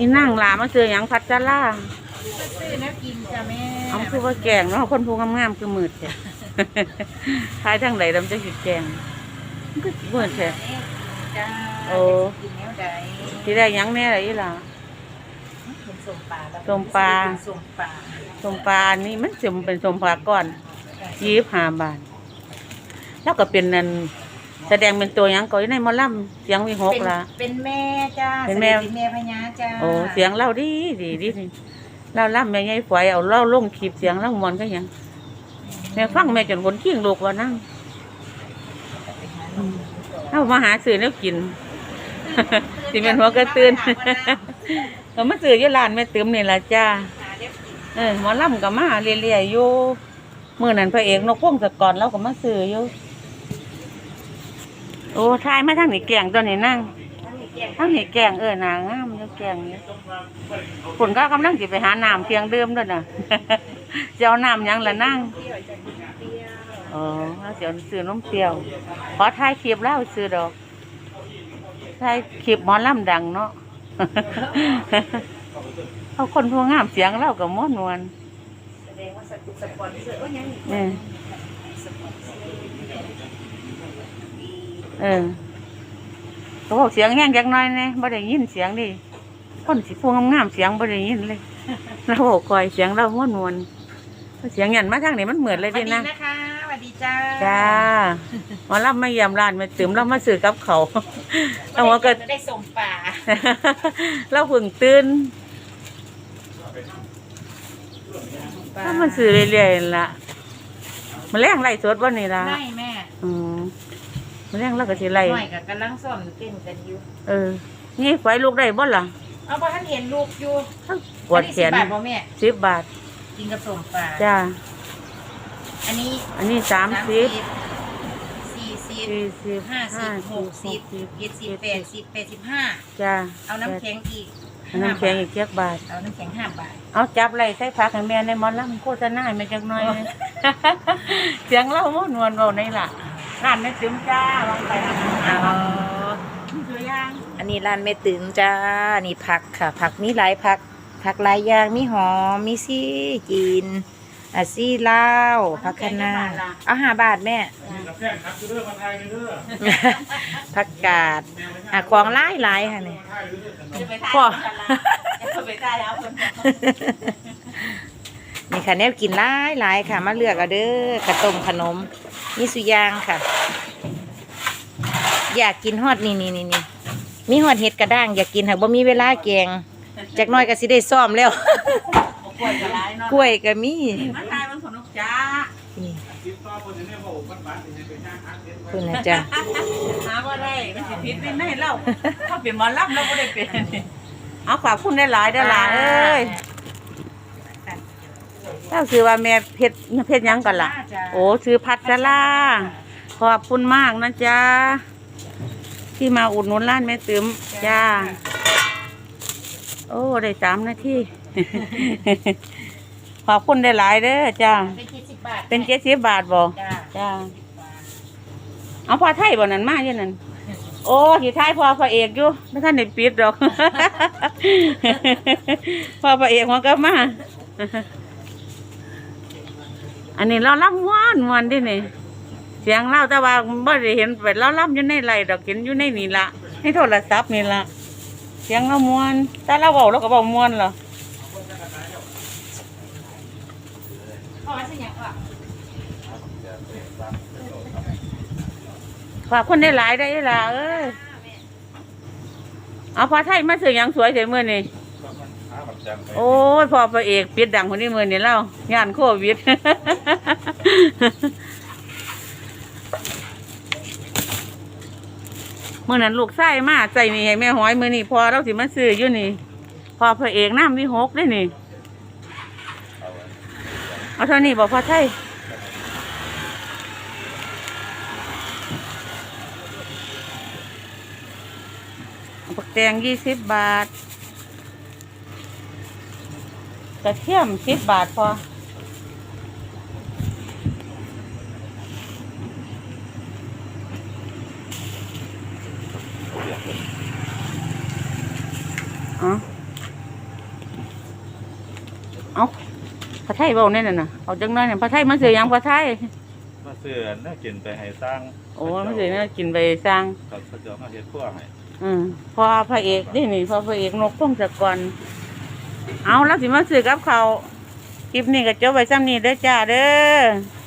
อีนั่งหลามาซื้อหยังพัดจาล่าซื้อแล้วกินจ้ะแม่เอาคือว่าแกงเนาะคนผู้งามๆคือมืดแท้ทายทางไหนดำจะหิดแกงมันก็มืดแท้จ้าโอ้กินแนวใดที่ได้หยังแน่อะไรอีหล่ะเป็นส้มปลาแล้วส้มปลาเป็นส้มปลาสมปลาอันนี้มันจะเป็นสมปลาก้อนยี่สิบห้าบาทแล้วก็เป็นนัน แสดงเป็นตัวหยังก็อยู่ในหมอลำเสียงมีหกเป็นละ เป็นแม่จ้าเป็นแม่ สด็จเป็นแม่พญาจ้าโอ้เสียงเล่าดีดีดีดีเล่าล่ำแม่ใหญ่ฝอยเอาเล่าลงคลิปเสียงเล่ามวนก็ยังแม่ฟังแม่จนคนขี้งลูกว่านั่งเอามาหาซื้อแล้วกิน สิเป็นหัวกระตื่นก็มาซื้ออยู่ร้านแม่ติ๋มนี่ล่ะจ้า เออหมอลำก็มาเรื่อยๆอยู่มื่อนั้นพระเอกนกพงศกรเราก็มาซื้ออยู่ โอ้ทายมาทางนี้แกงตัวนี้นั่งทางนี้แกงเออนางามอยู่แกงนี้ฝนก็กำลังสิไปหาน้ำเพียงเดิมด้วยน่ะจะเอาน้ำหยังละนั่งอ๋อแล้วสิเอาซื้อนมเปรี้ยวขอถ่ายคลิปแล้วซื้อดอกถ่ายคลิปหมอลำดังเนาะเอาคนพวกงามเสียงเล่ากับม้วนวนแสดงว่าสกุลสปอน เซอร์โอ้ยยังอีกเออสปอนเซอร์ดีเออเขาบอกเสียงแห้งจักหน้อยเนี่ยบ่ได้ยินเสียงดิคนสิพวกงามๆเสียงบ่ได้ยินเลยเราบอกคอยเสียงเราม้วนวนเสียงยันมาทางนี้มันเหมือนเลยสวัดิสดีนะ นะคะสวัสดีจ้าจ้ามารับไม่ยามร้านมาตื่มเรามาซื้อกับเขาว เอาหัวก็ได้ส่งป่าเราเพิ่งตื่นถ้ามันซื้อเรื่อยๆนั่นล่ะมันแรงไล่สดวันนี้ล่ะได้แม่อืม มันแรงเราก็สิไล่หน่อยกับกำลังซ่อมเต้นกันอยู่เออนี่ไฟลูกได้บ่ล่ะเอาพอท่านเห็นลูกอยู่ปวดแขนอัสิบบาทบ่แม่สิบบาทกินกับส่งป่าจ้าอันนี้อันนี้สามสิบสี่สิบสี่สิบห้าสิบหกสิบสิบเจ็ดสิบแปดสิบแปดสิบห้าจ้าเอาน้ำแข็งอีกเอาน้ำแข็งอีกเจ็ดบาท เอาน้ำแข็งห้าบาท เอาจับไรใส่ผักให้แม่ในหมอนลำโฆษณาให้แม่จักหน่อยเลยเสียงเล่าม่วนวนเบาในล่ะ ร้านแม่ติ๋มจ้าวางไปนะเอาตัวอย่างอันนี้ร้านแม่ตึงจ้า นี่ผักค่ะ ผักมีหลายผัก ผักหลายอย่างมีหอม มีซี่จีนอะซี่ลาวผักคะน้าเอาห้าบาทแม่ ผักกาดอะของหลายหลายๆค่ะนี่จะไปพ่อ จะไปได้เอาคน นี่ค่ะแนวกินหลายหลายค่ะ มาเลือกเอาเด้อกระต้มขนมมีสุอยางค่ะ อยากกินฮอดนี่นี่นี่นี่มีฮอดเห็ดกระด้าง อยากกินหากบ่มีเวลาแกงจากหน้อยก็สิได้ซ่อมแล้ว กล้วยกระไรเนาะกล้วยก็มีมาทายมันสนุกจ้านี่คุณนะจ๊ะหาว่าได้มันสิผิดไม่ให้เล่าเขาเป็นหมอลำเราไม่ได้เป็น เอาฝากคุณได้หลายได้หลายเอ้ย เจ้าคือว่าแม่เพชรเพชรหยังกันล่ะ โอ้ซื้อพัชราขอบคุณมากนะจ๊ะที่มาอุดหนุนร้านแม่ติ๋มจ้า โอ้ได้สามนาทีขอบคุณได้หลายเด้อจ้า เป็นเจ็ดสิบบาทเป็นเจ็ดสิบบาทบ่จ้าจ้าเอาพอไทยบ่นั่นมาอยู่นั่นโอ้ที่ไทยพอพระเอกอยู่ไม่ท่านได้ปิดดอก พอพระเอกมันก็มา อันนี้เราล่ำม้วนม้วนเดินี่เสียงเล่าแต่ว่าบ่ได้เห็นไปเราล่ำอยู่ในไรดอกเห็นอยู่ในนี่ละในโทรศัพท์นี่ละเสียงเราม้วนแต่เราเบาเราก็เบาม้วนเหรอพอสิยังก็ฝากคนได้หลายได้ละเอ้ยเอาพอไทยมาซื้อหยังสวยเสียมือนี่ โอ้ยพอพระเอกปิดดังคนนี้มือนี่เล่างานโควิด เมื่อนั้นลูกไส้มาใส่นี่ให้แม่หอยมือนี่พอเราสิมาซื้ออยู่นี่ พอพระเอกน้ำวิหกได้นี่ เอาเท่านี้บอกพอไทยปักแตงยี่สิบบาท กระเทียมสิบบาทพอเอาเอาผัดไทยเบาเนี่ยน่ะ เอาจังน้อยเนี่ยผัดไทยมาเสือยังผัดไทยมาเสือน่ากินไปให้สร้าง โอ้มาเสือน่ากินไปสร้างเขาจะมาเฮ็ดพวกให้อืมพอพระเอกนี่นี่พอพระเอกนกพงจักร เอาแล้วสิมาซื้อกับเขาวคลิปนี้ก็จบไปซ้ำนี้เด้อจ้าเด้อ